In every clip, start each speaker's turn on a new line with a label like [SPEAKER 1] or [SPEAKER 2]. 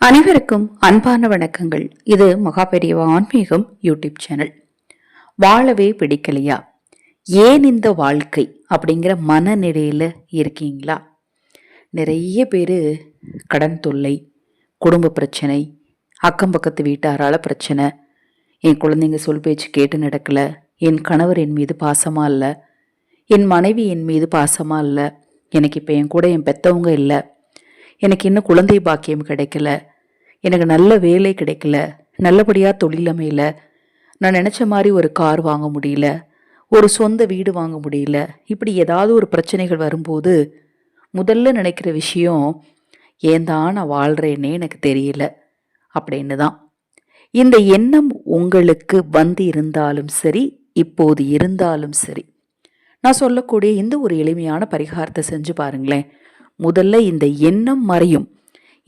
[SPEAKER 1] அனைவருக்கும் அன்பான வணக்கங்கள். இது மகாபெரியவா ஆன்மீகம் யூடியூப் சேனல். வாழவே பிடிக்கலையா? ஏன் இந்த வாழ்க்கை அப்படிங்கிற மனநிலையில் இருக்கீங்களா? நிறைய பேர் கடன் தொல்லை குடும்ப பிரச்சனை அக்கம் பக்கத்து வீட்டாரால பிரச்சனை என் குழந்தைங்க சொல் பேச்சு கேட்டு நடக்கல என் கணவர் என் மீது பாசமா இல்லை என் மனைவி என் மீது பாசமா இல்லை எனக்கு இப்போ என் கூட என் பெத்தவங்க இல்லை எனக்கு இன்னும் குழந்தை பாக்கியம் கிடைக்கல எனக்கு நல்ல வேலை கிடைக்கல நல்லபடியாக தொழில் அமையல நான் நினச்ச மாதிரி ஒரு கார் வாங்க முடியல ஒரு சொந்த வீடு வாங்க முடியல இப்படி ஏதாவது ஒரு பிரச்சனைகள் வரும்போது முதல்ல நினைக்கிற விஷயம் ஏன் தான் நான் வாழ்கிறேன்னே எனக்கு தெரியல அப்படின்னு தான். இந்த எண்ணம் உங்களுக்கு வந்து இருந்தாலும் சரி இப்போது இருந்தாலும் சரி. நான் சொல்லக்கூடிய இந்த ஒரு எளிமையான பரிகாரத்தை செஞ்சு பாருங்களேன். முதல்ல இந்த எண்ணம் மறையும்.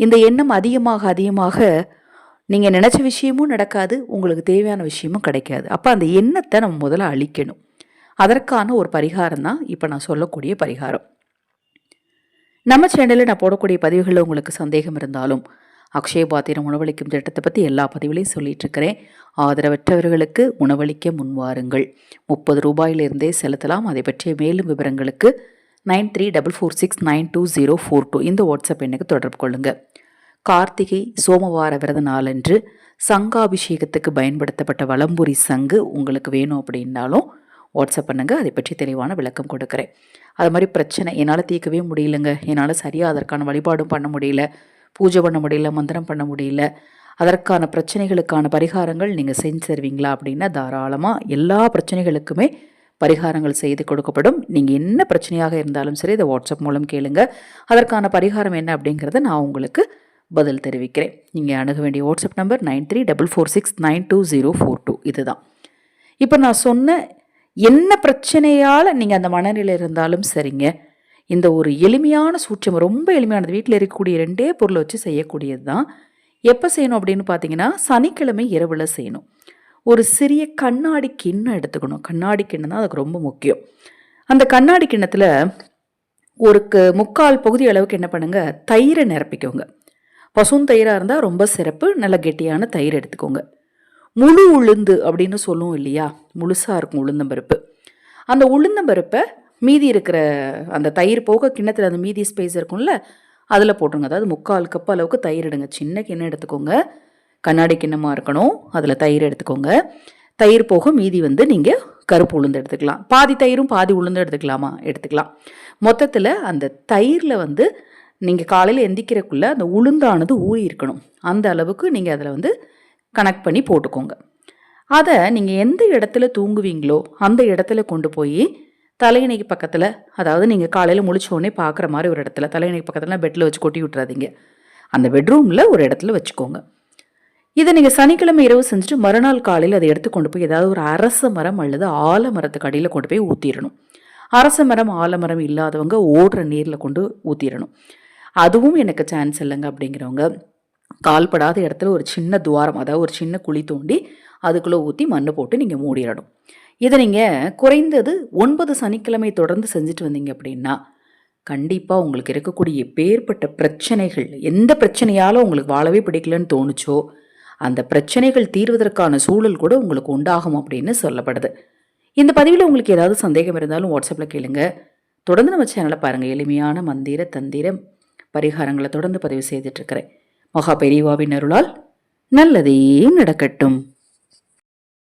[SPEAKER 1] இந்த எண்ணம் அதிகமாக அதிகமாக நீங்கள் நினச்ச விஷயமும் நடக்காது உங்களுக்கு தேவையான விஷயமும் கிடைக்காது. அப்போ அந்த எண்ணத்தை நம்ம முதல்ல அழிக்கணும். அதற்கான ஒரு பரிகாரம் தான் இப்போ நான் சொல்லக்கூடிய பரிகாரம். நம்ம சேனலில் நான் போடக்கூடிய பதிவுகளில் உங்களுக்கு சந்தேகம் இருந்தாலும் அக்ஷய பாத்திரம் உணவளிக்கும் திட்டத்தை பற்றி எல்லா பதிவுலையும் சொல்லிட்டு இருக்கிறேன். ஆதரவற்றவர்களுக்கு உணவளிக்க முன்வாருங்கள் முப்பது ரூபாயிலிருந்தே செலுத்தலாம். அதை பற்றிய மேலும் விவரங்களுக்கு nine three double four six nine two zero four two. இந்த வாட்ஸ்அப் எண்ணுக்கு தொடர்பு கொள்ளுங்கள் கார்த்திகை சோமவார விரத நாளன்று சங்காபிஷேகத்துக்கு பயன்படுத்தப்பட்ட வலம்புரி சங்கு உங்களுக்கு வேணும் அப்படின்னாலும் வாட்ஸ்அப் பண்ணுங்கள் அதை பற்றி தெளிவான விளக்கம் கொடுக்குறேன். அது மாதிரி பிரச்சனை என்னால் தீர்க்கவே முடியலங்க. என்னால் சரியாக அதற்கான வழிபாடும் பண்ண முடியல. பூஜை பண்ண முடியல மந்திரம் பண்ண முடியல. அதற்கான பிரச்சனைகளுக்கான பரிகாரங்கள் நீங்கள் செஞ்சு தருவீங்களா அப்படின்னா தாராளமாக எல்லா பிரச்சனைகளுக்குமே பரிகாரங்கள் செய்து கொடுக்கப்படும். நீங்கள் என்ன பிரச்சனையாக இருந்தாலும் சரி இதை வாட்ஸ்அப் மூலம் கேளுங்க. அதற்கான பரிகாரம் என்ன அப்படிங்கிறத நான் உங்களுக்கு பதில் தெரிவிக்கிறேன். நீங்கள் அணுக வேண்டிய WhatsApp number nine three double four six nine two zero four two இதுதான். இப்போ நான் சொன்ன என்ன பிரச்சனையால் நீங்கள் அந்த மனநிலை இருந்தாலும் சரிங்க. இந்த ஒரு எளிமையான சூட்சம் ரொம்ப எளிமையானது வீட்டில் இருக்கக்கூடிய ரெண்டே பொருளை வச்சு செய்யக்கூடியது தான் எப்போ செய்யணும் அப்படின்னு பார்த்தீங்கன்னா சனிக்கிழமை இரவில் செய்யணும். ஒரு சிறிய கண்ணாடி கிண்ணம் எடுத்துக்கணும். கண்ணாடி கிண்ணம் தான் அதுக்கு ரொம்ப முக்கியம். அந்த கண்ணாடி கிண்ணத்தில் ஒரு முக்கால் பகுதி அளவுக்கு என்ன பண்ணுங்கள் தயிரை நிரப்பிக்கோங்க. பசும் தயிராக இருந்தால் ரொம்ப சிறப்பு நல்ல கெட்டியான தயிர் எடுத்துக்கோங்க. முழு உளுந்து அப்படின்னு சொல்லுவோம் இல்லையா? முழுசாக இருக்கும் உளுந்தம்பருப்பு அந்த உளுந்தம்பருப்பை மீதி இருக்கிற அந்த தயிர் போக கிண்ணத்தில் அந்த மீதி ஸ்பேஸ் இருக்கும்ல அதில் போட்டுருங்க. அதாவது முக்கால் கப் அளவுக்கு தயிர் எடுங்க. சின்ன கிண்ணம் எடுத்துக்கோங்க. கண்ணாடி கிண்ணமாக இருக்கணும். அதில் தயிர் எடுத்துக்கோங்க. தயிர் போக மீதி வந்து நீங்கள் கருப்பு உளுந்து எடுத்துக்கலாம். பாதி தயிரும் பாதி உளுந்து எடுத்துக்கலாமா? எடுத்துக்கலாம். மொத்தத்தில் அந்த தயிரில் வந்து நீங்கள் காலையில் எந்திக்கிறக்குள்ளே அந்த உளுந்தானது ஊறி இருக்கணும். அந்த அளவுக்கு நீங்கள் அதில் வந்து கனெக்ட் பண்ணி போட்டுக்கோங்க. அதை நீங்கள் எந்த இடத்துல தூங்குவீங்களோ அந்த இடத்துல கொண்டு போய் தலையணைக்கு பக்கத்தில் அதாவது நீங்கள் காலையில் முழிச்சோடனே பார்க்குற மாதிரி ஒரு இடத்துல தலையணைக்கு பக்கத்தில் பெட்டில் வச்சு கொட்டி விட்றாதீங்க அந்த பெட்ரூமில் ஒரு இடத்துல வச்சுக்கோங்க. இதை நீங்கள் சனிக்கிழமை இரவு செஞ்சுட்டு மறுநாள் காலையில் அதை எடுத்து கொண்டு போய் ஏதாவது ஒரு அரச மரம் அல்லது ஆலமரத்துக்கு அடியில் கொண்டு போய் ஊற்றிடணும் அரச மரம் ஆலமரம் இல்லாதவங்க ஓடுற நீரில் கொண்டு ஊற்றிடணும் அதுவும் எனக்கு சான்ஸ் இல்லைங்க அப்படிங்கிறவங்க. கால்படாத இடத்துல ஒரு சின்ன துவாரம் அதாவது ஒரு சின்ன குழி தோண்டி அதுக்குள்ளே ஊற்றி மண் போட்டு நீங்கள் மூடிடணும். இதை நீங்கள் குறைந்தது ஒன்பது சனிக்கிழமை தொடர்ந்து செஞ்சுட்டு வந்தீங்க அப்படின்னா கண்டிப்பாக உங்களுக்கு இருக்கக்கூடிய பேர்பட்ட பிரச்சனைகள் எந்த பிரச்சனையாலும் உங்களுக்கு வாழவே பிடிக்கலன்னு தோணுச்சோ அந்த பிரச்சனைகள் தீர்வதற்கான சூழல் கூட உங்களுக்கு உண்டாகும் அப்படின்னு சொல்லப்படுது. இந்த பதிவில் உங்களுக்கு ஏதாவது சந்தேகம் இருந்தாலும் வாட்ஸ்அப்பில் கேளுங்க. தொடர்ந்து நம்ம சேனலை பாருங்கள் எளிமையான மந்திர தந்திரம் பரிகாரங்களை தொடர்ந்து பதிவு செய்துட்ருக்கிறேன் மகா பெரியவாவின் அருளால் நல்லதே நடக்கட்டும்.